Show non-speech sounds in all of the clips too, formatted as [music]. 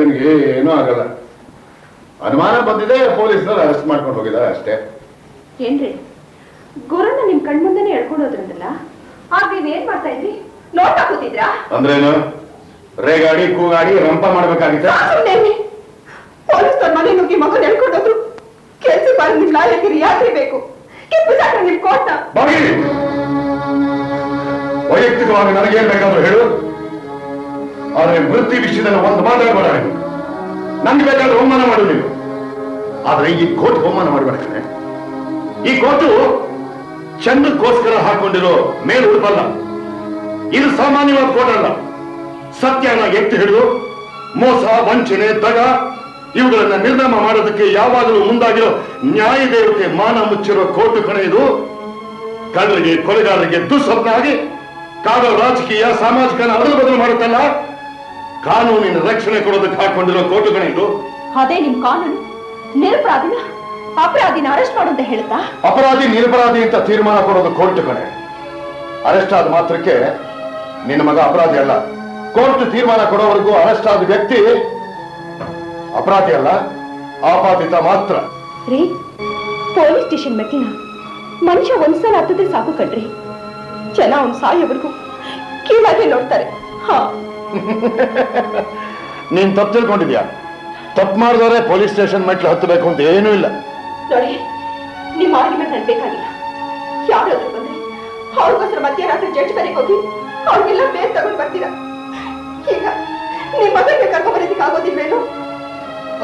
ಗಂಡನಿಗೆ ಏನೂ ಆಗಲ್ಲ. ಅನುಮಾನ ಬಂದಿದೆ ಪೊಲೀಸರು ಅರೆಸ್ಟ್ ಮಾಡ್ಕೊಂಡು ಹೋಗಿದ್ದಾರೆ ಅಷ್ಟೇ. ಏನ್ರಿ? ಗುರನ್ನ ನಿಮ್ ಕಣ್ಮುಂದನೆ ಎಳ್ಕೊಂಡು ಹೋದ್ರಂತಲ್ಲ? ಆಗ ನೀವ್ ಏನ್ ಮಾಡ್ತಾ ಇದ್ರಿ? ನೋಡ್ತಾ ಕೂತಿದ್ರಾ? ಅಂದ್ರೇನು? ರೇಗಾಡಿ ಕೂಗಾಡಿ ರಂಪ ಮಾಡ್ಬೇಕಾಗಿತ್ತ? ಪೊಲೀಸ್ ಮನೆ ನುಗ್ಗಿ ಮಗನ್ ಎಳ್ಕೊಂಡು ಹೋದ್ರು. ಕೆಲ್ಸ ಬಾರಿ ನಿಮ್ ಲಾಯಕ್ಕೆ ಯಾತ್ರೆ ಬೇಕು ಕೆಂಪು ಸಾಕ್ರೆ ನಿಮ್ ಕೋಟ ವೈಯಕ್ತಿಕವಾಗಿ ನನಗೇನ್ ಬೇಕಾದ್ರೂ ಹೇಳು. ಆದ್ರೆ ವೃತ್ತಿ ವಿಷಯದಲ್ಲಿ ಒಂದು ಮಾತಾಡಬೇಡ ನೀವು ನನ್ಗೆ ಬೇಕಾದ್ರೆ ಹೋಮಾನ ಮಾಡು ನೀವು ಆದ್ರೆ ಈ ಕೋರ್ಟ್ ಹೋಮಾನ ಮಾಡಬೇಡ ಈ ಕೋರ್ಟು ಚಂದಕ್ಕೋಸ್ಕರ ಹಾಕೊಂಡಿರೋ ಮೇಲ್ ಉಡುಪಲ್ಲ ಇದು ಸಾಮಾನ್ಯವಾದ ಕೋರ್ಟ್ ಅಲ್ಲ. ಸತ್ಯನ ಎತ್ತಿ ಹಿಡಿದು, ಮೋಸ, ವಂಚನೆ ತಗ ಇವುಗಳನ್ನ ನಿರ್ನಾಮ ಮಾಡೋದಕ್ಕೆ ಯಾವಾಗಲೂ ಮುಂದಾಗಿರೋ ನ್ಯಾಯ ದೇವತೆ ಮಾನ ಮುಚ್ಚಿರೋ ಕೋಟು ಕಣೆ ಇದು. ಕಳ್ಳರಿಗೆ, ಕೊಲೆಗಾರರಿಗೆ ದುಸ್ವಪ್ನ ಆಗಿ ರಾಜಕೀಯ ಸಾಮಾಜಿಕನ ಅದಲು ಬದಲು ಮಾಡುತ್ತಲ್ಲ. ಕಾನೂನಿನ ರಕ್ಷಣೆ ಕೊಡೋದಕ್ಕೆ ಹಾಕೊಂಡಿರೋ ಇದು ಅದೇ ನಿಮ್ ಕಾನೂನು. ನಿರಪರಾಧಿನ ಅಪರಾಧಿನ ಅರೆಸ್ಟ್ ಮಾಡು ಅಂತ ಹೇಳ್ತಾ? ಅಪರಾಧಿ ನಿರಪರಾಧಿ ಅಂತ ತೀರ್ಮಾನ ಕೊಡೋದು ಕೋರ್ಟ್ ಕಡೆ ಅರೆಸ್ಟ್ ಆದ ಮಾತ್ರಕ್ಕೆ ನಿನ್ನ ಮಗ ಅಪರಾಧಿ ಅಲ್ಲ. ಕೋರ್ಟ್ ತೀರ್ಮಾನ ಕೊಡೋವರೆಗೂ ಅರೆಸ್ಟ್ ಆದ ವ್ಯಕ್ತಿ ಅಪರಾಧಿ ಅಲ್ಲ ಆಪಾದಿತ ಮಾತ್ರ. ರೀ ಪೊಲೀಸ್ ಸ್ಟೇಷನ್ ಮೆಟ್ಟಿನ ಮನುಷ್ಯ ಒಂದ್ಸಲ ಹತ್ತಿದ್ರೆ ಸಾಕು ಕಣ್ರಿ. ಜನ ಅವ್ನು ಸಾಯೋವರೆಗೂ ಕೀಳಾಗಿ ನೋಡ್ತಾರೆ. ಹಾ. [laughs] ನೀನ್ ತಪ್ಪು ತಿಳ್ಕೊಂಡಿದ್ಯಾ? ತಪ್ಪು ಮಾಡಿದವರೆ ಪೊಲೀಸ್ ಸ್ಟೇಷನ್ ಮೆಟ್ಲು ಹತ್ತಬೇಕು ಅಂತ ಏನೂ ಇಲ್ಲ. ನೋಡಿ ನಿಮ್ಮ ಆರ್ಗ್ಯುಮೆಂಟ್ ನನ್ ಬೇಕಾಗಿಲ್ಲ. ಯಾರಾದ್ರೂ ಬಂದ್ರೆ ಅವ್ರಿಗೋಸ್ಕರ ಮಧ್ಯರಾತ್ರಿ ಜಡ್ಜ್ ಮನೆಗೆ ಹೋಗಿ ಅವ್ರಿಗೆಲ್ಲ ಬೇರೆ ತಗೊಂಡ್ ಬರ್ತೀರಾ? ಈಗ ನಿಮ್ ಮಗನಿಗೆ ಕರ್ಕೊಂಡ್ ಬರೋದಕ್ಕೆ ಆಗೋದಿಲ್ವೇನು?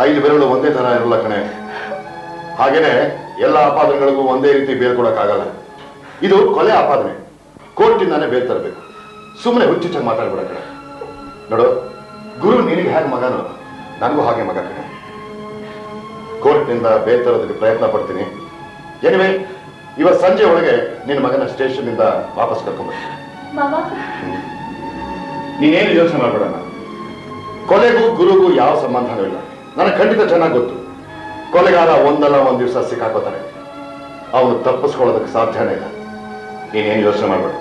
ಐದು ಬೆರಳು ಒಂದೇ ತರ ಇರಲ್ಲ ಕಣೆ. ಹಾಗೇನೆ ಎಲ್ಲ ಆಪಾದನೆಗಳಿಗೂ ಒಂದೇ ರೀತಿ ಬೇಲ್ ಕೊಡಕ್ಕಾಗಲ್ಲ. ಇದು ಕೊಲೆ ಅಪಾದನೆ ಕೋರ್ಟಿಂದಾನೇ ಬೇಲ್ ತರಬೇಕು. ಸುಮ್ಮನೆ ಹುಚ್ಚುಚ್ಚಾಗಿ ಮಾತಾಡ್ಬೇಡ ಕಣೆ. ನೋಡು ಗುರು ನಿನಗೆ ಹೇಗೆ ಮಗನು ನನಗೂ ಹಾಗೆ ಮಗ ಕಣೆ. ಕೋರ್ಟ್ನಿಂದ ಬೇರೆ ತರೋದಕ್ಕೆ ಪ್ರಯತ್ನ ಪಡ್ತೀನಿ. ಎನಿವೆ ಇವತ್ತು ಸಂಜೆ ಒಳಗೆ ನಿನ್ನ ಮಗನ ಸ್ಟೇಷನ್ನಿಂದ ವಾಪಸ್ ಕರ್ಕೊಂಡ್ಬರ್ತೀನಿ ಮಾವ? ನೀನೇನು ಯೋಚನೆ ಮಾಡಬೇಡಣ್ಣ ಕೊಲೆಗೂ ಗುರುಗೂ ಯಾವ ಸಂಬಂಧನೂ ಇಲ್ಲ. ನನಗೆ ಖಂಡಿತ ಚೆನ್ನಾಗಿ ಗೊತ್ತು. ಕೊಲೆಗಾರ ಒಂದಲ್ಲ ಒಂದು ದಿವಸ ಸಿಕ್ಕಾಕೋತಾನೆ ಅವನು ತಪ್ಪಿಸ್ಕೊಳ್ಳೋದಕ್ಕೆ ಸಾಧ್ಯನೇ ಇಲ್ಲ. ನೀನೇನು ಯೋಚನೆ ಮಾಡಬೇಡ.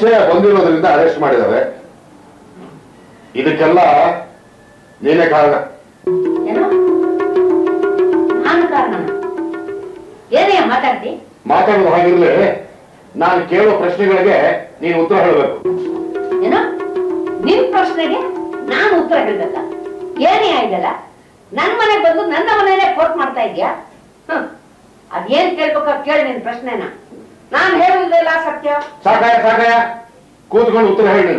ಸಂಶಯ ಬಂದಿರೋದ್ರಿಂದ ಅರೆಸ್ಟ್ ಮಾಡಿದ್ದಾರೆ ಇದಕ್ಕೆಲ್ಲ ನೀನೇ ಕಾರಣ. ಮಾತಾಡೋದು ಹಾಗಿರ್ಲಿ. ನಾನು ಕೇಳೋ ಪ್ರಶ್ನೆಗಳಿಗೆ ನೀನು ಉತ್ತರ ಹೇಳಬೇಕು. ನಿಮ್ ನಿನ್ ಪ್ರಶ್ನೆಗೆ ನಾನು ಉತ್ತರ ಹೇಳ್ಬೇಕ? ಏನೇ ಆಯ್ದಲ್ಲ ನನ್ ಮನೆ ಬಂದು ನನ್ನ ಮನೇಲೆ ಕೋರ್ಟ್ ಮಾಡ್ತಾ ಇದ್ಯಾ ಅದೇನ್ ಕೇಳ್ಬೇಕ ಕೇಳಿ ನಿನ್ ಪ್ರಶ್ನೆನ. ನಾನ್ ಹೇಳುವುದಿಲ್ಲ ಸತ್ಯ. ಸಾಕಾಯ ಸಾಕಾಯ. ಕೂತ್ಕೊಂಡು ಉತ್ತರ ಹೇಳಿ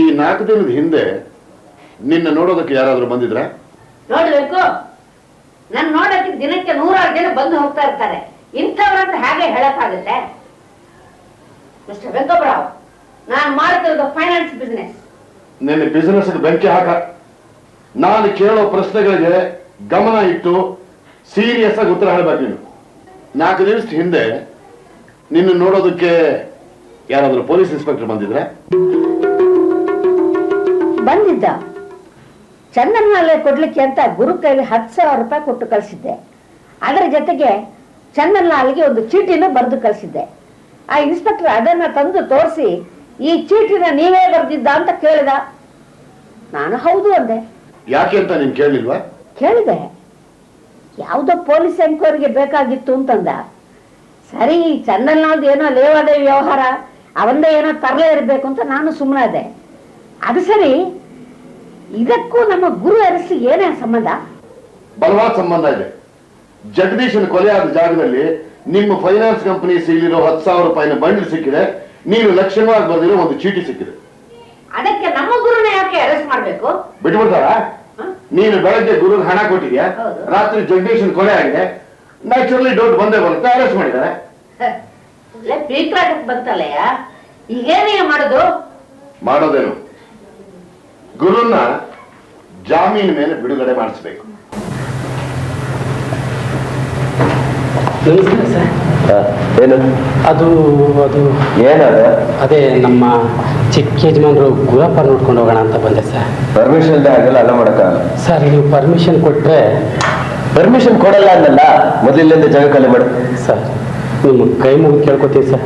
ಈ ನಾಲ್ಕು ದಿನದ ಹಿಂದೆ ನಿನ್ನ ನೋಡೋದಕ್ಕೆ ಯಾರಾದ್ರೂ ಬಂದಿದ್ರ? ನೋಡ್ಬೇಕು. ನನ್ ನೋಡಕ್ಕೆ ದಿನಕ್ಕೆ ನೂರಾರು ಜನ ಬಂದು ಹೋಗ್ತಾ ಇರ್ತಾರೆ. ಇಂಥವ್ರಂತ ಹಾಗೆ ಹೇಳಕ್ಕಾಗುತ್ತೆ? ಮಿಸ್ಟರ್ ವೆಂಕಬ್ರಾವ್ ನಾನು ಮಾಡ್ತಿರೋದು ಫೈನಾನ್ಸ್ ಬಿಸ್ನೆಸ್ ನಿನ್ನ ಬಿಸ್ನೆಸ್ ಬೆಂಕಿ ಹಾಕ. ನಾನು ಕೇಳೋ ಪ್ರಶ್ನೆಗಳಿಗೆ ಗಮನ ಇಟ್ಟು ಸೀರಿಯಸ್ ಆಗಿ ಉತ್ತರ ಹೇಳಬೇಕು ನೀನು. ನಾಲ್ಕು ದಿವಸ ಹಿಂದೆ ನಿನ್ನ ನೋಡೋದಕ್ಕೆ ಯಾರಾದ್ರೂ ಪೊಲೀಸ್ ಇನ್ಸ್ಪೆಕ್ಟರ್ ಬಂದಿದ್ರೆ? ಬಂದಿದ್ದ. ಚಂದನ್ಮಾಲೆ ಕೊಡ್ಲಿಕ್ಕೆ ಅಂತ ಗುರು ಕೈಲಿ ಹತ್ತು ಸಾವಿರ ರೂಪಾಯಿ ಕೊಟ್ಟು ಕಳಿಸಿದ್ದೆ. ಅದರ ಜೊತೆಗೆ ಚಂದನ್ಲಾಲ್ಗೆ ಒಂದು ಚೀಟಿನ ಬರೆದು ಕಳಿಸಿದ್ದೆ. ಆ ಇನ್ಸ್ಪೆಕ್ಟರ್ ಅದನ್ನ ತಂದು ತೋರಿಸಿ, ಈ ಚೀಟಿನ ನೀವೇ ಬರೆದಿದ್ದ ಅಂತ ಕೇಳಿದ. ನಾನು ಹೌದು ಅಂದೆ. ಯಾಕೆ ಅಂತ ನೀನ್ ಕೇಳಿಲ್ವಾ? ಕೇಳಿದೆ. ಯಾವ್ದೋ ಪೊಲೀಸ್ ಎಂಕ್ವೈರಿಗೆ ಬೇಕಾಗಿತ್ತು ಅಂತಂದ. ಸರಿ ಚಂದನ್ಲಾಲ್ದು ಏನೋ ಲೇವಾದೇ ವ್ಯವಹಾರ ಅವಂದೇ ಏನೋ ತರಲೇ ಇರಬೇಕು ಅಂತ ನಾನು ಸುಮ್ಮನಾದೆ ಅದು ಸರಿ ಇದಕ್ಕೂ ನಮ್ಮ ಗುರು ಅರಸಿ ಏನೇ ಸಂಬಂಧ? ಬಲವಾದ ಸಂಬಂಧ ಇದೆ. ಜಗದೀಶನ್ ಕೊಲೆ ಆದ ಜಾಗದಲ್ಲಿ ನಿಮ್ಮ ಫೈನಾನ್ಸ್ ಕಂಪನಿ ಸಿಗಲಿರೋ ಹತ್ತು ಸಾವಿರ ರೂಪಾಯಿನ ಬಂಡಲ್ ಸಿಕ್ಕಿದೆ. ನೀವು ಲಕ್ಷಣವಾಗಿ ಬರೆದಿರೋ ಒಂದು ಚೀಟಿ ಸಿಕ್ಕಿದೆ. ಅದಕ್ಕೆ ನಮ್ಮ ಗುರುನ ಯಾಕೆ ಅರೆಸ್ಟ್ ಮಾಡಬೇಕು? ಬಿಟ್ಬಿಡ್ತಾರಾ? ನೀನು ಬೆಳಗ್ಗೆ ಗುರುಗೆ ಹಣ ಕೊಟ್ಟಿದ್ಯಾ? ರಾತ್ರಿ ಜಗದೀಶನ್ ಕೊಲೆ ಆಗಿದೆ. ನ್ಯಾಚುರಲಿ ಡೌಟ್ ಬಂದೇ ಬರುತ್ತೆ ಅರೆಸ್ಟ್ ಮಾಡಿದ್ದಾರೆ. ಮಾಡೋದು? ಮಾಡೋದೇನು? ಗುರುನ ಜಾಮೀನು ಮೇಲೆ ಬಿಡುಗಡೆ ಮಾಡಿಸ್ಬೇಕು. ಸರ್. ಏನು? ಅದು ಅದು. ಏನದ? ಅದೇ ನಮ್ಮ ಚಿಕ್ಕ ಯಜಮಾನರು ಗುರಪ್ಪ ನೋಡ್ಕೊಂಡು ಹೋಗೋಣ ಅಂತ ಬಂದೆ ಸರ್. ಪರ್ಮಿಷನ್ ಇಲ್ಲದೆ ಆಗಲ್ಲ ಅಲ್ಲ ಮಾಡಕ? ಸರ್ ನೀವು ಪರ್ಮಿಷನ್ ಕೊಟ್ಟರೆ ಪರ್ಮಿಷನ್ ಕೊಡಲ್ಲ ಅಂದಲ್ಲ? ಮೊದಲಿಂದ ಜಾಗ ಖಾಲಿ ಮಾಡು. ಸರ್ ನಿಮ್ಮ ಕೈ ಮುಗಿದು ಕೇಳ್ಕೊತೀನಿ ಸರ್.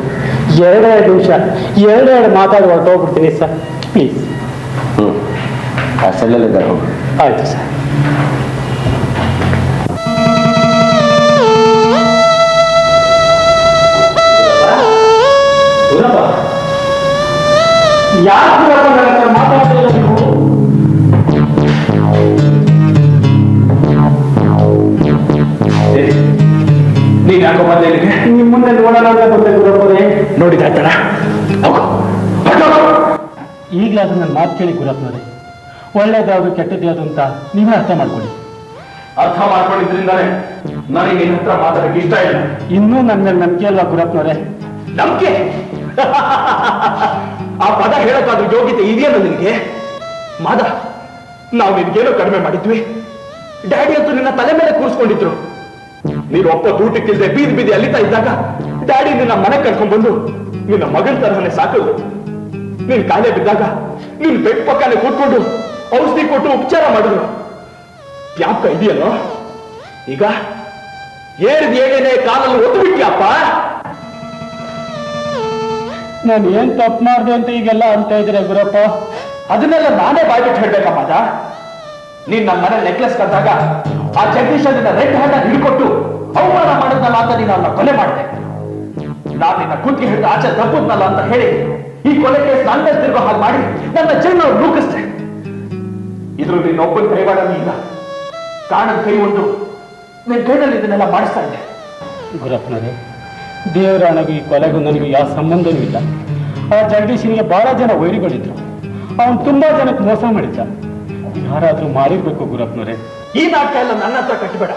ಎರಡೆರಡು ನಿಮಿಷ ಎರಡೆರಡು ಮಾತಾಡಿ ಹೊರಟೋಗ್ಬಿಡ್ತೀನಿ ಸರ್. ಪ್ಲೀಸ್. ಹ್ಞೂ ಹೋಗು. ಆಯಿತು ಸರ್. ಯಾಕೆ ಮಾತಾಡ್ತಿಲ್ಲ ನೀವು? ನೀನ್ ಯಾಕೋ ಬಂದೆ ಇಲ್ಲಿಗೆ? ನಿಮ್ಮ ಮುಂದೆ ನೋಡೋಣ ಅಂತ ಅವರೇ ನೋಡಿ ಈಗಲೇ ಈಗಲಾದ್ರೂ ನನ್ನ ಮಾತು ಕೇಳಿ ಗುರಪ್ಪನವರೇ ಒಳ್ಳೇದ್ಯಾವುದು ಕೆಟ್ಟದ್ದು ಅಂತ ನೀವೇ ಅರ್ಥ ಮಾಡ್ಕೊಳ್ಳಿ. ಅರ್ಥ ಮಾಡ್ಕೊಂಡಿದ್ರಿಂದಾನೆ ನನಗೆ ನಿನ್ನ ಹತ್ರ ಮಾತಾಡಕ್ಕೆ ಇಷ್ಟ ಇಲ್ಲ. ಇನ್ನೂ ನನ್ನ ನಂಬಿಕೆ ಅಲ್ವಾ ಗುರಪ್ಪನವರೇ ನಂಬಿಕೆ? [laughs] ಆ ಪದ ಹೇಳಕ್ಕಾದ್ರೂ ಯೋಗ್ಯತೆ ಇದೆಯಲ್ಲ ನಿನಗೆ ಮಾದ, ನಾವು ನಿನ್ಗೇನೋ ಕಡಿಮೆ ಮಾಡಿದ್ವಿ. ಡ್ಯಾಡಿ ಅಂತೂ ನಿನ್ನ ತಲೆ ಮೇಲೆ ಕೂರಿಸ್ಕೊಂಡಿದ್ರು. ನೀನು ಒಪ್ಪ ಊಟಕ್ಕಿಲ್ದೆ ಬೀದಿ ಬೀದಿ ಅಲಿತಾ ಇದ್ದಾಗ ಡ್ಯಾಡಿ ನಿನ್ನ ಮನೆ ಕರ್ಕೊಂಡ್ ಬಂದು ನಿನ್ನ ಮಗನ ತರಹನೆ ಸಾಕಲು ನೀನ್ ಕಾಲೇ ಬಿದ್ದಾಗ ನೀನ್ ಬೆಡ್ ಪಕ್ಕನೆ ಕೂತ್ಕೊಂಡು ಔಷಧಿ ಕೊಟ್ಟು ಉಪಚಾರ ಮಾಡಿದ್ರು ಜ್ಞಾಪಕ ಇದೆಯಲ್ಲೋ? ಈಗ ಏರಿದ ಏನೇನೆ ಕಾಲಲ್ಲಿ ಒತ್ತು ಬಿಟ್ಯಪ್ಪ ನಾನು ಏನ್ ತಪ್ಪು ಮಾಡಿದೆ ಅಂತ ಈಗೆಲ್ಲ ಅಂತ ಇದ್ರೆ ಗುರಪ್ಪ? ಅದನ್ನೆಲ್ಲ ನಾನೇ ಬಾಯ್ಬಿಟ್ಟು ಹೇಳ್ಬೇಕಮ್ಮ ಅದ ನೀನ್ ನಮ್ಮ ಮನೆ ನೆಕ್ಲೆಸ್ ಕದ್ದಾಗ ಆ ಜಗದೀಶ ನಿನ್ನ ರೆಡ್ ಹ್ಯಾಂಡ್ ಹಿಡ್ಕೊಟ್ಟು ಅವಮಾನ ಮಾಡಿದ್ನಲ್ಲ ಅಂತ ನೀನು ಅವನ್ನ ಕೊಲೆ ಮಾಡಿದೆ. ನಾನು ನಿನ್ನ ಕುತ್ತಿಗೆ ಹಿಡಿದು ಆಚೆ ತಪ್ಪುದ್ನಲ್ಲ ಅಂತ ಹೇಳಿ ಈ ಕೊಲೆ ಕೇಸ್ ನನ್ನ ಮೇಲೆ ತಿರುಗೋ ಹಾಗೆ ಮಾಡಿ ನನ್ನ ಜೀವನ ರೂಪಿಸ್ತೆ ಇದ್ರ ನಿನ್ನ ಒಬ್ಬನ ಕೈವಾಡನೇ ಇಲ್ಲ. ಕಾಣದ ಕೈ ಒಂದು ನಿನ್ ಕೈನಲ್ಲಿ ಇದನ್ನೆಲ್ಲ ಮಾಡಿಸ್ತಾ ಇದ್ದೆ. ಗುರಪ್ಪನವರೇ ದೇವರಾಣಗೂ ಈ ಕೊಲೆಗೂ ನನಗೂ ಯಾವ ಸಂಬಂಧವೂ ಇಲ್ಲ. ಆ ಜಗದೀಶನಿಗೆ ಬಹಳ ಜನ ವೈರಿಗಳಿದ್ರು. ಅವನು ತುಂಬಾ ಜನಕ್ಕೆ ಮೋಸ ಮಾಡಿದ್ದ. ಯಾರಾದ್ರೂ ಮಾರಿರ್ಬೇಕು ಗುರಪ್ಪನವರೇ. ಈ ನಾಟಕ ಎಲ್ಲ ನನ್ನ ಹತ್ರ ಕಟ್ಟಬೇಡ.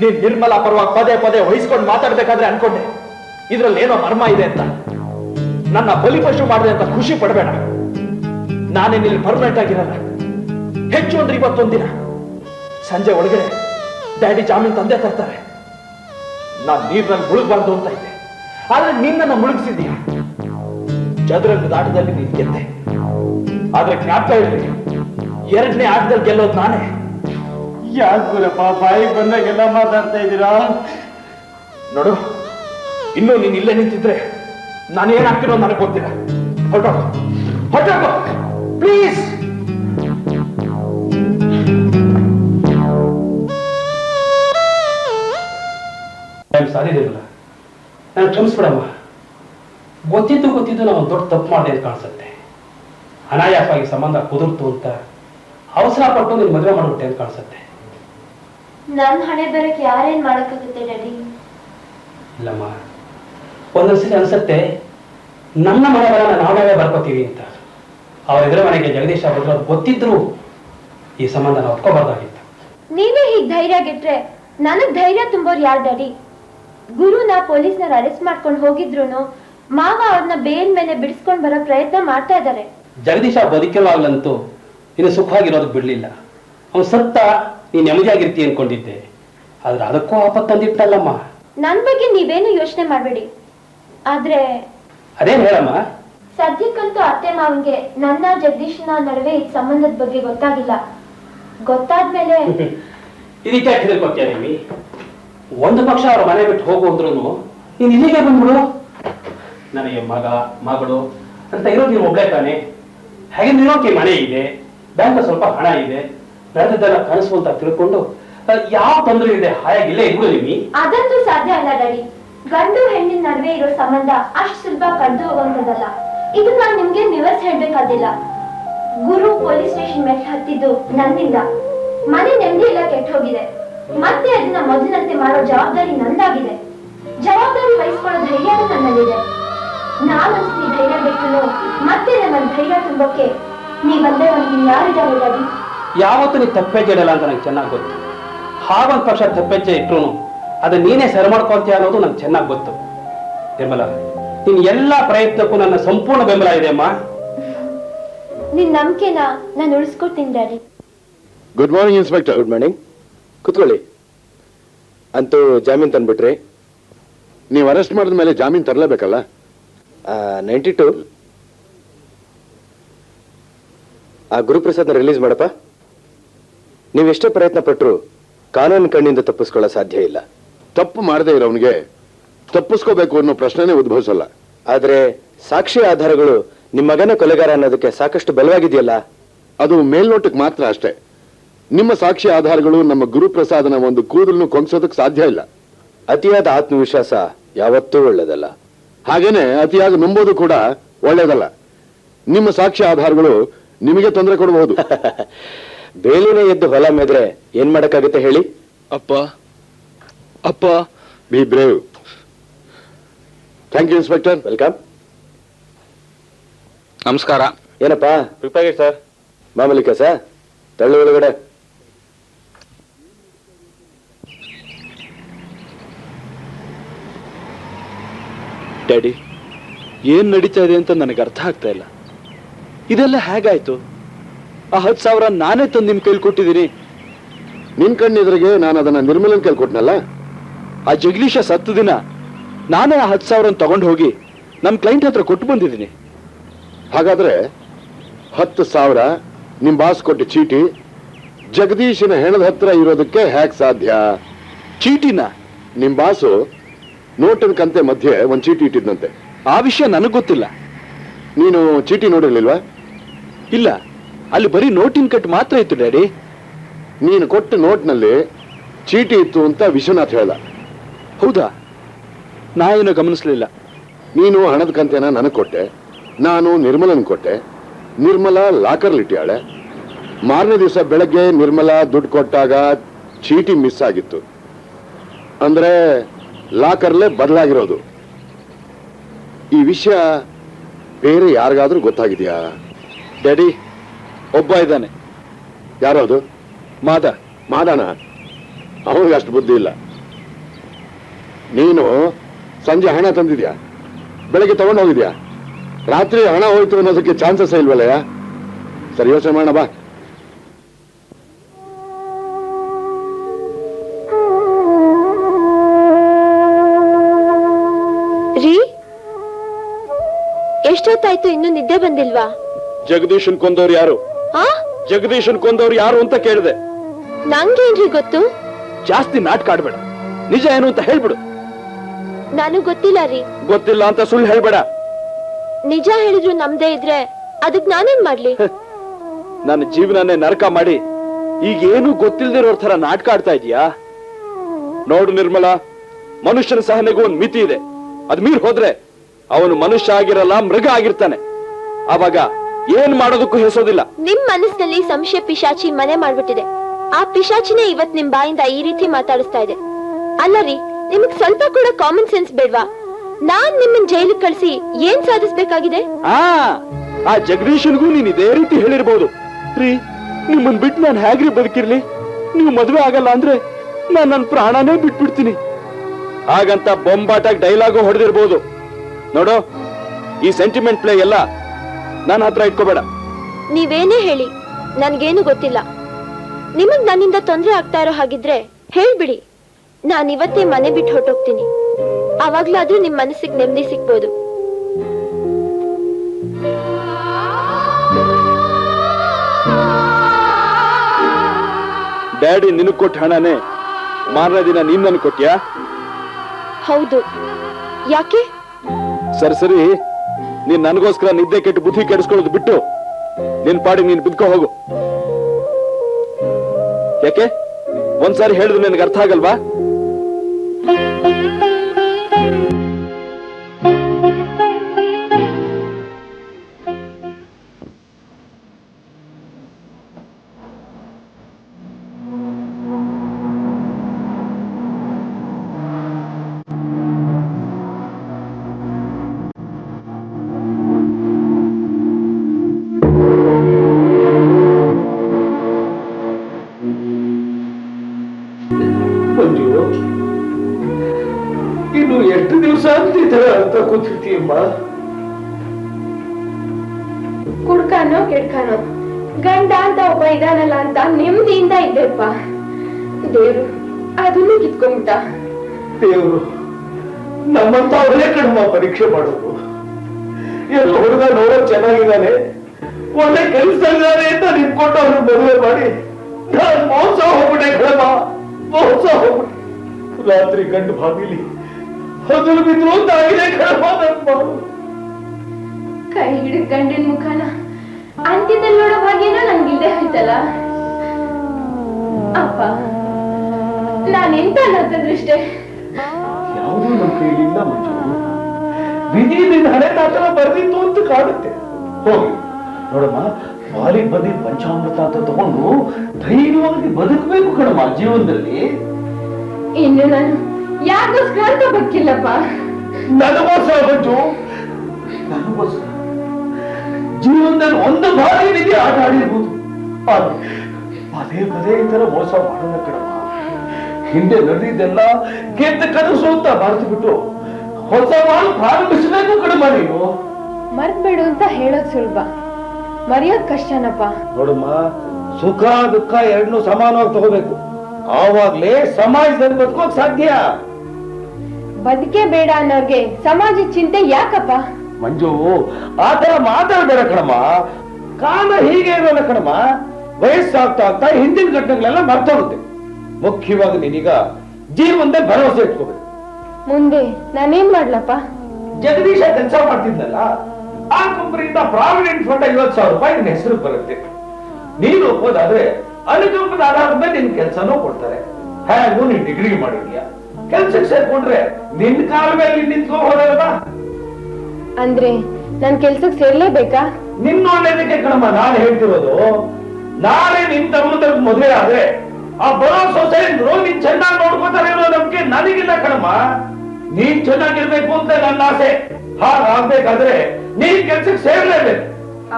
ನೀನ್ ನಿರ್ಮಲ ಪರವಾಗಿ ಪದೇ ಪದೇ ವಹಿಸ್ಕೊಂಡು ಮಾತಾಡ್ಬೇಕಾದ್ರೆ ಅನ್ಕೊಂಡೆ. ಇದ್ರಲ್ಲಿ ಏನೋ ಮರ್ಮ ಇದೆ ಅಂತ. ನನ್ನ ಬಲಿಪಶು ಮಾಡಿದೆ ಅಂತ ಖುಷಿ ಪಡಬೇಡ. ನಾನೇನು ಇಲ್ಲಿ ಪರ್ಮನೆಂಟ್ ಆಗಿರಲ್ಲ. ಹೆಚ್ಚು ಅಂದ್ರೆ ಇವತ್ತೊಂದಿನ. ದಿನ ಸಂಜೆ ಒಳಗಡೆ ಡ್ಯಾಡಿ ಜಾಮೀನ್ ತಂದೆ ತರ್ತಾರೆ. ನಾನ್ ನೀರ್ನಲ್ಲಿ ಮುಳುಗಬಾರ್ದು ಅಂತ ಇದ್ದೆ. ಆದ್ರೆ ನಿನ್ನನ್ನು ಮುಳುಗಿಸಿದ್ಯಾ ಚದುರಂಗದ ಆಟದಲ್ಲಿ ನೀನ್ ಗೆದ್ದೆ. ಆದ್ರೆ ಜ್ಞಾಪಕ ಇರಲಿ ಎರಡನೇ ಆಟದಲ್ಲಿ ಗೆಲ್ಲೋದು ನಾನೇ. ಯಾಕೆ ಗುರಪ್ಪ ಬಾಯಿಗೆ ಬಂದಾಗೆಲ್ಲ ಮಾತಾಡ್ತಾ ಇದ್ದೀರಾ? ನೋಡು ಇನ್ನು ನೀನ್ ಇಲ್ಲೇ ನಿಂತಿದ್ರೆ ನಾನು ಏನಾಗ್ತೀನೋ ನನಗೆ ಗೊತ್ತಿಲ್ಲ ಹೊರಟೋಗು ಹೊರಟೋಗು. ಪ್ಲೀಸ್ ಸಾರಿ ಸಾಲಿದಿರಲ್ಲ ನಾನು ಕ್ಷಮಿಸ್ಬಿಡಮ್ಮ. ಗೊತ್ತಿದ್ದು ಗೊತ್ತಿದ್ದು ನಾವು ದೊಡ್ಡ ತಪ್ಪು ಮಾಡಿದೆ ಅಂತ ಕಾಣಿಸುತ್ತೆ. ಅನಾಯಾಸವಾಗಿ ಸಂಬಂಧ ಕುದುರ್ತು ಅಂತ ಅವಸರ ಪಟ್ಟು ನೀನು ಮದುವೆ ಮಾಡಿಬಿಟ್ಟೆ ಅಂತ ಕಾಣಿಸುತ್ತೆ. ನನ್ನ ಹಣೆ ಬರಕ್ಕೆ ಯಾರೇನ್ ಮಾಡಕ್ಕಾಗುತ್ತೆ ಡ್ಯಾಡಿ? ಇಲ್ಲಮ್ಮ. ಒಂದೊಂದ್ಸಲಿ ಅನ್ಸುತ್ತೆ ನಮ್ಮ ಮನೆ ಬರೋಣ ನಾವೇ ಬರ್ಕೋತೀವಿ ಅಂತ. ಅವ್ರ ಎದುರು ಮನೆಗೆ ಜಗದೀಶ ಬಂದ್ರು ಅದು ಗೊತ್ತಿದ್ರು ಈ ಸಂಬಂಧ ನಾವು ಒಪ್ಕೋಬಾರ್ದಾಗಿತ್ತು. ನೀವೇ ಹೀಗೆ ಧೈರ್ಯ ಗೆಟ್ರೆ ನನಗ್ ಧೈರ್ಯ ತುಂಬೋರು ಯಾರು ಡ್ಯಾಡಿ? ಗುರುನ ಪೊಲೀಸ್ನವ್ರು ಅರೆಸ್ಟ್ ಮಾಡ್ಕೊಂಡು ಹೋಗಿದ್ರು ಮಾವ ಅವ್ರನ್ನ ಬೇಲ್ ಮೇಲೆ ಬಿಡಿಸ್ಕೊಂಡ್ ಬರೋ ಪ್ರಯತ್ನ ಮಾಡ್ತಾ ಇದ್ದಾರೆ ಜಗದೀಶ ಬದುಕಲಾಗ್ಲಂತೂ ಇನ್ನು ಸುಖವಾಗಿರೋದಕ್ಕೆ ಬಿಡ್ಲಿಲ್ಲ. ಅವನು ಸತ್ತ ನೀನ್ ನೆಮ್ಮದಿಯಾಗಿರ್ತಿ ಅನ್ಕೊಂಡಿದ್ದೆ. ಆದ್ರೆ ಅದಕ್ಕೂ ಆಪತ್ತು ತಂದಿಟ್ಟಲ್ಲಮ್ಮ. ನನ್ ಬಗ್ಗೆ ನೀವೇನು ಯೋಚನೆ ಮಾಡ್ಬೇಡಿ. ಆದ್ರೆ ಅದೇನ್ ಹೇಳಮ್ಮ? ಸದ್ಯಕ್ಕಂತೂ ಅತ್ತೆ ಮಾವನ್ಗೆ ನನ್ನ ಜಗದೀಶನ ನಡುವೆ ಈ ಸಂಬಂಧದ ಬಗ್ಗೆ ಗೊತ್ತಾಗಿಲ್ಲ. ಗೊತ್ತಾದ್ಮೇಲೆ [laughs] ಇದಕ್ಕೆ ಹಾಕಿದ್ರೆ ನಿಮ್ಮಿ? ಒಂದು ಪಕ್ಷ ಅವ್ರ ಮನೆ ಬಿಟ್ಟು ಹೋಗು ಅಂದ್ರೂ ನೀನು ಇಲ್ಲಿಗೆ ಬಂದ್ಬಿಡು. ನನಗೆ ಮಗ, ಮಗಳು ಅಂತ ಇರೋದು ನೀವು ಒಬ್ಬಳೇ ತಾನೆ. ಹಾಗೆ ನಿರೋಕೆ ಮನೆ ಇದೆ ಬ್ಯಾಂಕ್ ಸ್ವಲ್ಪ ಹಣ ಇದೆ, ನಡೆದದ್ದೆಲ್ಲ ಕನಸು ಅಂತ ತಿಳ್ಕೊಂಡು ಯಾವ ತೊಂದರೆ ಇದೆ ಹಾಯಾಗಿ ಇಲ್ಲೇ ಇದ್ಬಿಡು ಅದಂತೂ ಸಾಧ್ಯ ಅಲ್ಲ ಡ್ಯಾಡಿ. ಗಂಡು ಹೆಣ್ಣಿನ ನಡುವೆ ಇರೋ ಸಂಬಂಧ ಅಷ್ಟು ಸುಲಭ ಕಂಡು ಹೋಗುವಂತದಲ್ಲ ಇದು ನಾನು ನಿಮ್ಗೆ ವಿವರಿಸಿ ಹೇಳ್ಬೇಕಾದಿಲ್ಲ. ಗುರು ಪೊಲೀಸ್ ಸ್ಟೇಷನ್ ಮೇಲೆ ಹತ್ತಿದ್ದು ನನ್ನಿಂದ. ಮನೆ ನೆಮ್ಮದಿ ಎಲ್ಲ ಕೆಟ್ಟ ಹೋಗಿದೆ ಮತ್ತೆ ಅದನ್ನ ಮೊದಲಿನಂತೆ ಮಾಡೋ ಜವಾಬ್ದಾರಿ ನಂದಾಗಿದೆ. ಜವಾಬ್ದಾರಿ ವಹಿಸ್ಕೊಳ್ಳೋ ಧೈರ್ಯನೂ ನನ್ನಲ್ಲಿದೆ. ನಾನು ಧೈರ್ಯ ಬೇಕಲ್ಲೋ? ಮತ್ತೆ ನನ್ನ ಧೈರ್ಯ ತುಂಬೋಕೆ ನೀವಲ್ಲೇ ಒಂದು ಯಾರಿದ್ದಾರೆ ರವಿ? ಯಾವತ್ತೂ ನೀ ತಪ್ಪೆ ಇಡಲ್ಲ ಅಂತ ನಂಗೆ ಚೆನ್ನಾಗಿ ಗೊತ್ತು. ಹಾಗೊಂದು ಪಕ್ಷ ತಪ್ಪೆಚ್ಚೆ ಇಟ್ರು ಅದು ನೀನೇ ಸರಿ ಮಾಡ್ಕೊಳ್ತೀಯ ಅನ್ನೋದು ನಂಗೆ ಚೆನ್ನಾಗಿ ಗೊತ್ತು. ನಿರ್ಮಲ ನಿನ್ ಎಲ್ಲಾ ಪ್ರಯತ್ನಕ್ಕೂ ನನ್ನ ಸಂಪೂರ್ಣ ಬೆಂಬಲ ಇದೆ ಅಮ್ಮ. ನಿನ್ ನಂಬಿಕೆನ ನಾನು ಉಳಿಸ್ಕೊಡ್ತೀನಿ daddy good morning inspector good morning ಕುತ್ಕೊಳ್ಳಿ. ಅಂತೂ ಜಾಮೀನ್ ತಂದ್ಬಿಟ್ರಿ. ನೀವು ಅರೆಸ್ಟ್ ಮಾಡಿದ ಮೇಲೆ ಜಾಮೀನ್ ತರಲೇಬೇಕಲ್ಲ? ನೈಂಟಿ ಟು ಆ ಗುರುಪ್ರಸಾದ್ನ ರಿಲೀಸ್ ಮಾಡಪ್ಪ. ನೀವೆಷ್ಟೇ ಪ್ರಯತ್ನ ಪಟ್ಟರು ಕಾನೂನು ಕಣ್ಣಿಂದ ತಪ್ಪಿಸ್ಕೊಳ್ಳೋ ಸಾಧ್ಯ ಇಲ್ಲ. ತಪ್ಪು ಮಾಡದೇ ಇರೋವನಿಗೆ ತಪ್ಪಿಸ್ಕೋಬೇಕು ಅನ್ನೋ ಪ್ರಶ್ನೆನೇ ಉದ್ಭವಿಸಲ್ಲ. ಆದರೆ ಸಾಕ್ಷಿ ಆಧಾರಗಳು ನಿಮ್ಮ ಮಗನ ಕೊಲೆಗಾರ ಅನ್ನೋದಕ್ಕೆ ಸಾಕಷ್ಟು ಬಲವಾಗಿದೆಯಲ್ಲ? ಅದು ಮೇಲ್ನೋಟಕ್ಕೆ ಮಾತ್ರ ಅಷ್ಟೇ. ನಿಮ್ಮ ಸಾಕ್ಷಿ ಆಧಾರಗಳು ನಮ್ಮ ಗುರುಪ್ರಸಾದನ ಒಂದು ಕೂದಲನ್ನು ಕೊಂಗ್ಸೋದಕ್ಕೆ ಸಾಧ್ಯ ಇಲ್ಲ. ಅತಿಯಾದ ಆತ್ಮವಿಶ್ವಾಸ ಯಾವತ್ತೂ ಒಳ್ಳೇದಲ್ಲ ಹಾಗೇನೆ ಅತಿಯಾಗಿ ನಂಬೋದು ಕೂಡ ಒಳ್ಳೇದಲ್ಲ ನಿಮ್ಮ ಸಾಕ್ಷಿ ಆಧಾರಗಳು ನಿಮಗೆ ತೊಂದರೆ ಕೊಡಬಹುದು. [laughs] ಬೇಲಿನ ಎದ್ದು ಹೊಲ ಮೇದ್ರೆ ಏನ್ ಮಾಡಕ್ಕಾಗುತ್ತೆ ಹೇಳಿ? ಅಪ್ಪ ಅಪ್ಪ. Be brave thank you inspector welcome ನಮಸ್ಕಾರ. ಏನಪ್ಪಾ? Prepare sir. ಮಾಮೂಲಿ ಸರ್ ತಳ್ಳು ಒಳಗಡೆ. ಡ್ಯಾಡಿ ಏನ್ ನಡೀತಾ ಇದೆ ಅಂತ ನನಗೆ ಅರ್ಥ ಆಗ್ತಾ ಇಲ್ಲ. ಇದೆಲ್ಲ ಹೇಗಾಯ್ತು? ಆ ಹತ್ತು ಸಾವಿರ ನಾನೇ ತಂದು ನಿಮ್ ಕೈಲಿ ಕೊಟ್ಟಿದ್ದೀನಿ. ನಿನ್ ಕಣ್ಣೆದುರಿಗೆ ನಾನು ಅದನ್ನ ನಿರ್ಮಲನ್ ಕೊಟ್ಟನಲ್ಲ ಆ ಜಗದೀಶ ಸತ್ತು ದಿನ ನಾನೇ ಆ ಹತ್ತು ಸಾವಿರ ತಗೊಂಡು ಹೋಗಿ ನಮ್ ಕ್ಲೈಂಟ್ ಹತ್ರ ಕೊಟ್ಟು ಬಂದಿದ್ದೀನಿ. ಹಾಗಾದ್ರೆ ಹತ್ತು ಸಾವಿರ ನಿಮ್ ಬಾಸ್ ಕೊಟ್ಟ ಚೀಟಿ ಜಗದೀಶನ ಹೆಣದ ಹತ್ರ ಇರೋದಕ್ಕೆ ಹ್ಯಾಕ್ ಸಾಧ್ಯ? ಚೀಟಿನ? ನಿಮ್ ಬಾಸು ನೋಟಿನ ಕಂತೆ ಮಧ್ಯೆ ಒಂದು ಚೀಟಿ ಇಟ್ಟಿದ್ದಂತೆ ಆ ವಿಷಯ ನನಗೆ ಗೊತ್ತಿಲ್ಲ. ನೀನು ಚೀಟಿ ನೋಡಿರ್ಲಿಲ್ವಾ? ಇಲ್ಲ. ಅಲ್ಲಿ ಬರೀ ನೋಟಿನ ಕಟ್ ಮಾತ್ರ ಇತ್ತು ಡ್ಯಾಡಿ. ನೀನು ಕೊಟ್ಟ ನೋಟ್ನಲ್ಲಿ ಚೀಟಿ ಇತ್ತು ಅಂತ ವಿಶ್ವನಾಥ್ ಹೇಳ್ದ ಹೌದಾ? ನಾ ಗಮನಿಸಲಿಲ್ಲ ಗಮನಿಸ್ಲಿಲ್ಲ. ನೀನು ಹಣದ ಕಂತೆನ ನನಗೆ ಕೊಟ್ಟೆ ನಾನು ನಿರ್ಮಲನ ಕೊಟ್ಟೆ. ನಿರ್ಮಲಾ ಲಾಕರ್ಲಿಟ್ಟಾಳೆ ಮಾರನೇ ದಿವಸ ಬೆಳಗ್ಗೆ ನಿರ್ಮಲಾ ದುಡ್ಡು ಕೊಟ್ಟಾಗ ಚೀಟಿ ಮಿಸ್ ಆಗಿತ್ತು. ಅಂದ್ರೆ ಲಾಕರ್ಲೆ ಬದಲಾಗಿರೋದು. ಈ ವಿಷಯ ಬೇರೆ ಯಾರಿಗಾದ್ರೂ ಗೊತ್ತಾಗಿದೆಯಾ? ಡ್ಯಾಡಿ ಒಬ್ಬ ಇದ್ದಾನೆ. ಯಾರದು ಮಾದ. ಮಾದಣ ಅವನಿಗೆ ಅಷ್ಟು ಬುದ್ಧಿ ಇಲ್ಲ. ನೀನು ಸಂಜೆ ಹಣ ತಂದಿದ್ಯಾ? ಬೆಳಗ್ಗೆ ತಗೊಂಡು ಹೋಗಿದ್ಯಾ ರಾತ್ರಿ ಹಣ ಹೋಯ್ತು ಅನ್ನೋದಕ್ಕೆ ಚಾನ್ಸಸ್ ಇಲ್ವಲ್ಲಯ್ಯ? ಸರಿ ಯೋಚನೆ ಮಾಡೋಣ ಬಾ. ಎಷ್ಟೊತ್ತಾಯ್ತು? ಇನ್ನು ನಿದ್ದೆ ಬಂದಿಲ್ವಾ? ಜಗದೀಶನ್ ಕೊಂದವ್ರು ಯಾರು? ಆ? ಜಗದೀಶನ್ ಕೊಂದವ್ರು ಯಾರು ಅಂತ ಕೇಳಿದೆ. ನಂಗೇನ್ರಿ ಗೊತ್ತು? ಜಾಸ್ತಿ ನಾಟಕ ಆಡ್ಬೇಡ ನಿಜ ಏನು ಅಂತ ಹೇಳ್ಬಿಡು. ನಾನು ಗೊತ್ತಿಲ್ಲ ರೀ. ಗೊತ್ತಿಲ್ಲ ಅಂತ ಸುಳ್ಳು ಹೇಳ್ಬೇಡ. ನಿಜ ಹೇಳಿದ್ರು ನಮ್ದೇ ಇದ್ರೆ ಅದಕ್ ನಾನೇನ್ ಮಾಡ್ಲಿ? ನನ್ನ ಜೀವನನೇ ನರಕ ಮಾಡಿ ಈಗ ಏನು ಗೊತ್ತಿಲ್ದಿರೋ ತರ ನಾಟಕ ಆಡ್ತಾ ಇದೀಯಾ ನೋಡು ನಿರ್ಮಲ ಮನುಷ್ಯನ ಸಹನೆಗೂ ಒಂದ್ ಮಿತಿ ಇದೆ. ಅದ್ ಮೀರ್ ಹೋದ್ರೆ ಅವನು ಮನುಷ್ಯ ಆಗಿರಲ್ಲ ಮೃಗ ಆಗಿರ್ತಾನೆ. ಆವಾಗ ಏನ್ ಮಾಡೋದಕ್ಕೂ ಹೆಸೋದಿಲ್ಲ. ನಿಮ್ ಮನಸ್ಸಿನಲ್ಲಿ ಸಂಶಯ ಪಿಶಾಚಿ ಮನೆ ಮಾಡ್ಬಿಟ್ಟಿದೆ. ಆ ಪಿಶಾಚಿನೇ ಇವತ್ ನಿಮ್ ಬಾಯಿಂದ ಈ ರೀತಿ ಮಾತಾಡಿಸ್ತಾ ಇದೆ. ಅಲ್ಲ ರೀ ನಿಮಗ್ ಸ್ವಲ್ಪ ಕೂಡ ಕಾಮನ್ ಸೆನ್ಸ್ ಬೇಡ್ವಾ? ನಾನ್ ನಿಮ್ಮನ್ ಜೈಲಿಗೆ ಕಳ್ಸಿ ಏನ್ ಸಾಧಿಸ್ಬೇಕಾಗಿದೆ? ಆ ಆ ಜಗದೀಶನ್ಗೂ ನೀನ್ ಇದೇ ರೀತಿ ಹೇಳಿರ್ಬೋದು. ರೀ ನಿಮ್ಮನ್ ಬಿಟ್ಟು ನಾನು ಹೇಗ್ರಿ ಬದುಕಿರ್ಲಿ? ನೀವು ಮದುವೆ ಆಗಲ್ಲ ಅಂದ್ರೆ ನಾನ್ ನನ್ನ ಪ್ರಾಣನೇ ಬಿಟ್ಬಿಡ್ತೀನಿ. ಹಾಗಂತ ಬೊಂಬಾಟಾಗಿ ಡೈಲಾಗು ಹೊಡೆದಿರ್ಬೋದು. ನೋಡು ಈ ಸೆಂಟಿಮೆಂಟ್ ಪ್ಲೇ ಎಲ್ಲ ನನ್ನ ಹತ್ರ ಇಟ್ಕೋಬೇಡ. ನೀವೇನೇ ಹೇಳಿ ನನ್ಗೇನು ಗೊತ್ತಿಲ್ಲ. ನಿಮಗ್ ನನ್ನಿಂದ ತೊಂದರೆ ಆಗ್ತಾ ಇರೋ ಹಾಗಿದ್ರೆ ಹೇಳ್ಬಿಡಿ. ನಾನ್ ಇವತ್ತೇ ಮನೆ ಬಿಟ್ಟು ಹೊರಟೋಗ್ತೀನಿ. ಅವಾಗ್ಲಾದ್ರೂ ನಿಮ್ ಮನಸ್ಸಿಗೆ ನೆಮ್ಮದಿ ಸಿಗ್ಬೋದು. ಡ್ಯಾಡಿ ನಿನಗ್ ಕೊಟ್ಟ ಹಣನೇ ಮಾರನೇ ದಿನ ನೀನ್ ನನ್ ಕೊಟ್ಟಿಯಾ? ಹೌದು. ಯಾಕೆ? ಸರಿ ಸರಿ. ನೀನ್ ನನಗೋಸ್ಕರ ನಿದ್ದೆ ಕೆಟ್ಟು ಬುದ್ಧಿ ಕೆಡಿಸ್ಕೊಳ್ಳೋದು ಬಿಟ್ಟು ನಿನ್ ಪಾಡಿ ನೀನ್ ಬಿದ್ಕೋ ಹೋಗು. ಯಾಕೆ? ಒಂದ್ಸಾರಿ ಹೇಳಿದ್ರು ನಿನಗೆ ಅರ್ಥ ಆಗಲ್ವಾ? ಕೂತಿರ್ತೀಯಮ್ಮ ಕುಡ್ಕಾನೋ ಕೆಡ್ಕಾನೋ ಗಂಡ ಅಂತ ಒಬ್ಬ ಇದಾನಲ್ಲ ಅಂತ ನೆಮ್ಮದಿಯಿಂದ ಇದ್ದೆಪ್ಪ. ದೇವ್ರು ಅದನ್ನು ಕಿತ್ಕೊಂಡ್ಬಿಟ್ಟ. ದೇವ್ರು ನಮ್ಮಂತ ಅವರೇ ಕಣಮ್ಮ ಪರೀಕ್ಷೆ ಮಾಡೋದು. ಎಲ್ಲ ಹುಡುಗ ನೋಡೋ ಚೆನ್ನಾಗಿದ್ದಾನೆ ಒಳ್ಳೆ ಕೆಲಸದಲ್ಲಿದ್ದಾನೆ ಅಂತ ನಿಂತ್ಕೊಂಡು ಅವ್ರನ್ನ ಮದುವೆ ಮಾಡಿ ನಾನು ಮೋಸ ಹೋಗ್ಬಿಟ್ಟೆ ಕಣಮ್ಮ ಮೋಸ ಹೋಗ್ಬಿಟ್ಟೆ. ರಾತ್ರಿ ಗಂಡು ಬಾವಿಲಿ ಹಗಲು ಬಿದ್ರು ಅಂತ ಆಗಿದೆ ಕೈ ಹಿಡಿದ ಗಂಡಿನ ಮುಖನ ಅಂತ್ಯದಲ್ಲಿ ನೋಡೋ ಹಾಗೇನೋ ನನ್ಗಿಲ್ದೆ ಹೋಯ್ತಲ್ಲ? ಅಪ್ಪ ನಾನೆಂತ ಎಂತ ಯಾವುದೂ ನಮ್ಮ ಕೈಲಿಲ್ಲ ಮಂಜು. ವಿಧಿ ನಿನ್ನ ಹಣೆ ತಾತನ ಬರ್ದಿತ್ತು ಅಂತ ಕಾಡುತ್ತೆ. ಹೋಗಿ. ನೋಡಮ್ಮ ಬಾಲಿಗೆ ಬಂದಿದ್ದ ಪಂಚಾಮೃತ ಅಂತ ತಗೊಂಡು ಧೈರ್ಯವಾಗಿ ಬದುಕಬೇಕು ಕಣಮ್ಮ ಜೀವನದಲ್ಲಿ. ಇನ್ನು ನಾನು ಯಾರಿಗೋಸ್ಕರ ಅಂತ ಬಕ್ಕಿಲ್ಲಪ್ಪ ನನಗೋಸ್ಕರ ಬಂತು ನನಗೋಸ್ಕರ. ಜೀವನದಲ್ಲಿ ಒಂದು ಬಾರಿ ನಿಧಿ ಆಟ ಆಡಿರ್ಬೋದು. ಪದೇ ಪದೇ ಈ ತರ ಮೋಸ ಮಾಡೋಣ ಕಣಮ್ಮ ಹಿಂದೆ ನಡೆದಿದ್ದೆಲ್ಲ ಗೆದ್ದ ಕನಸು ಅಂತ ಮರೆತು ಬಿಟ್ಟು ಹೊಸ ಮಾಲು ಪ್ರಾರಂಭಿಸಬೇಕು ಕಡಿಮೆ ನೀನು. ಮರ್ತ್ಬೇಡು ಅಂತ ಹೇಳೋದ್ ಸುಲಭ. ಮರೆಯೋದ್ ಕಷ್ಟನಪ್ಪ. ನೋಡಮ್ಮ ಸುಖ ದುಃಖ ಎರಡನ್ನೂ ಸಮಾನವಾಗಿ ತಗೋಬೇಕು. ಆವಾಗ್ಲೇ ಸಮಾಜದಲ್ಲಿ ಬದುಕೋಕ್ ಸಾಧ್ಯ. ಬದುಕೆ ಬೇಡ ಅನ್ನೋರ್ಗೆ ಸಮಾಜ ಚಿಂತೆ ಯಾಕಪ್ಪ? ಮಂಜು ಆತರ ತರ ಮಾತಾಡ್ಬೇಡ ಕಣಮ್ಮ. ಕಾಲ ಹೀಗೆ ಇರೋಲ್ಲ ಕಣಮ್ಮ. ವಯಸ್ಸಾಗ್ತಾ ಆಗ್ತಾ ಹಿಂದಿನ ಘಟನೆಗಳೆಲ್ಲ ಮರ್ತೋಗುತ್ತೆ. ಮುಖ್ಯವಾಗಿ ನೀನೀಗ ಜೀವನದಲ್ಲಿ ಭರವಸೆ ಇಟ್ಕೋಬೇಕು. ಮುಂದೆ ನಾನೇನ್ ಮಾಡ್ಲಪ್ಪ? ಜಗದೀಶ ಕೆಲಸ ಮಾಡ್ತಿದ್ನಲ್ಲ ಆ ಕಂಪನಿಯಿಂದ ಪ್ರಾವಿಡೆಂಟ್ ಫಂಡ್ ಐವತ್ ಸಾವಿರ ರೂಪಾಯಿ ನಿನ್ನ ಹೆಸರು ಬರುತ್ತೆ. ನೀನು ಹೋದಾದ್ರೆ ಅನುಕಂಪದ ಆಧಾರದ ಮೇಲೆ ನಿನ್ ಕೆಲಸನೂ ಕೊಡ್ತಾರೆ. ಹೇಗೂ ನೀನ್ ಡಿಗ್ರಿ ಮಾಡಿದ್ಯಾ? ಕೆಲ್ಸಕ್ಕೆ ಸೇರ್ಕೊಂಡ್ರೆ ನಿನ್ ಕಾಲ ಮೇಲೆ ನೀನ್ ನಿಂತ್ಕೋ ಹೋದಲ್ವಾ? ಅಂದ್ರೆ ನಾನ್ ಕೆಲ್ಸಕ್ಕೆ ಸೇರ್ಲೇಬೇಕಾ? ನಿನ್ನ ಒಳ್ಳೇದಕ್ಕೆ ಕಣಮ್ಮ ನಾನು ಹೇಳ್ತಿರೋದು ನಾಳೆ ನಿನ್ ತಮ್ಮದ ಮದುವೆ ಆದ್ರೆ ಆ ಬರೋ ಸೊಸೈಟಿಗಳು ನೀನ್ ಚೆನ್ನಾಗಿ ನೋಡ್ಕೋತಾರೆ ಅನ್ನೋ ನಮ್ಗೆ ನನಗಿಲ್ಲ ಕಣಮ್ಮ. ನೀನ್ ಚೆನ್ನಾಗಿರ್ಬೇಕು ಅಂತ ನನ್ನ ಆಸೆ. ಹಾಗಾಗ್ಬೇಕಾದ್ರೆ ನೀನ್ ಕೆಲ್ಸಕ್ಕೆ ಸೇರ್ಲೇಬೇಕು.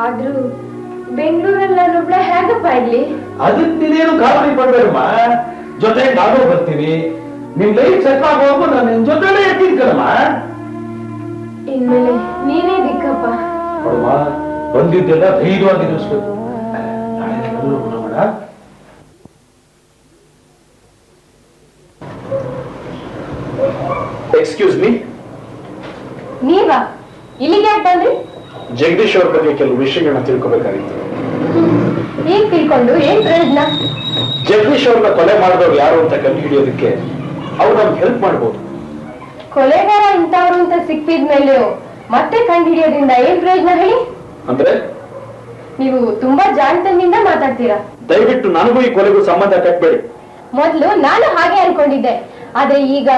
ಆದ್ರೂ ಬೆಂಗಳೂರಲ್ಲಿ ನಾನೊಬ್ಳೆ ಹೇಗಪ್ಪ ಇಲ್ಲಿ ಅದಕ್ಕೆ ನೀನೇನು ಗಾಬರಿ ಪಡ್ಬೇಡಮ್ಮ ಜೊತೆ ನಾನು ಬರ್ತೀನಿ ನಿಮ್ ಲೈಫ್ ಸೆಟ್ ಆಗುವಾಗ ನಾನು ನಿನ್ ಜೊತೆಲೇ ಇರ್ತೀನಿ ಕಣಮ್ಮ. ಇನ್ಮೇಲೆ ನೀನೇ ದಿಕ್ಕಪ್ಪ. ನೋಡಮ್ಮ ಬಂದಿದ್ದೆಲ್ಲ ಧೈರ್ಯವಾಗಿ ಎದುರಿಸ್ಬೇಕು ನಾಳೆ ಎಲ್ಲರೂ ಹೋಗೋಣ ಎಕ್ಸ್ಕ್ಯೂಸ್ ಮೀ ನೀವಾ? ಇಲ್ಲಿಗೆ ಯಾಕೆ ಬಂದ್ರಿ? ಜಗದೀಶ್ ಅವ್ರ ಬಗ್ಗೆ ಕೆಲವು ವಿಷಯಗಳನ್ನ ತಿಳ್ಕೊಬೇಕಾಗಿತ್ತು. ಏನ್ ತಿಳ್ಕೊಂಡು? ಏನ್ ಪ್ರಯೋಜನ? ಜಗದೀಶ್ ಅವ್ರನ್ನ ಕೊಲೆ ಮಾಡಿದವ್ರು ಯಾರು ಅಂತ ಕಂಡು ಹಿಡಿಯೋದಕ್ಕೆ ಅವ್ರು ನಮ್ಗೆ ಹೆಲ್ಪ್ ಮಾಡ್ಬೋದು ಕೊಲೆಗಾರ ಇಂಥವ್ರು ಅಂತ ಸಿಕ್ಕಿದ್ಮೇಲೆ ಮತ್ತೆ ಕಂಡು ಹಿಡಿಯೋದ್ರಿಂದ ಏನ್ ಪ್ರಯೋಜನ ಹೇಳಿ? ಅಂದ್ರೆ? ನೀವು ತುಂಬಾ ಜಾಣತನದಿಂದ ಮಾತಾಡ್ತೀರಾ. ದಯವಿಟ್ಟು ನನಗೂ ಈ ಕೊಲೆಗೂ ಸಂಬಂಧ ಕಟ್ಬೇಡಿ. ಮೊದ್ಲು ನಾನು ಹಾಗೆ ಅನ್ಕೊಂಡಿದ್ದೆ. ಆದ್ರೆ ಈಗ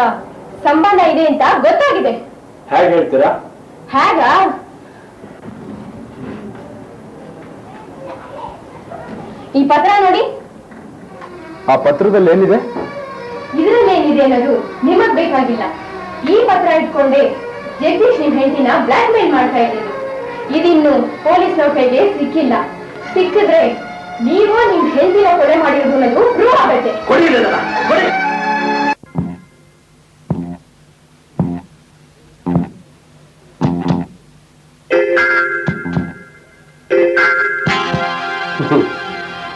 ಸಂಬಂಧ ಇದೆ ಅಂತ ಗೊತ್ತಾಗಿದೆ. ಹೇಗೆ ಹೇಳ್ತೀರಾ? ಹೇಗ ಈ ಪತ್ರ ನೋಡಿ. ಆ ಪತ್ರದಲ್ಲಿ ಏನಿದೆ? ಇದ್ರಲ್ಲೇನಿದೆ ಅನ್ನೋದು ನಿಮಗ್ ಬೇಕಾಗಿಲ್ಲ. ಈ ಪತ್ರ ಇಟ್ಕೊಂಡೆ ಜಗದೀಶ್ ನಿಮ್ ಹೆಂಡತಿನ ಬ್ಲಾಕ್ ಮೇಲ್ ಮಾಡ್ತಾ ಇದ್ದೀನಿ ಇದಿನ್ನು ಪೊಲೀಸ್ ನೌಕೆಗೆ ಸಿಕ್ಕಿಲ್ಲ. ಸಿಕ್ಕಿದ್ರೆ ನೀವು ನಿಮ್ ಹೆಂಡಿನ ಕೊಲೆ ಮಾಡಿರೋದು ಅನ್ನೋದು ಪ್ರೂವ್ ಆಗತ್ತೆ.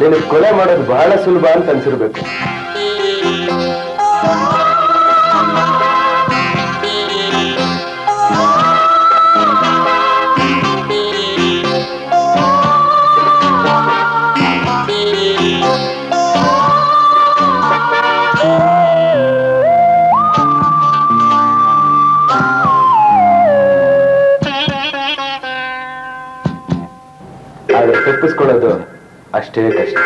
ನಿನಗೆ ಕೊಲೆ ಮಾಡೋದು ಬಹಳ ಸುಲಭ ಅಂತ ಅನ್ಸಿರ್ಬೇಕು. ಅಷ್ಟೇ ಕಷ್ಟ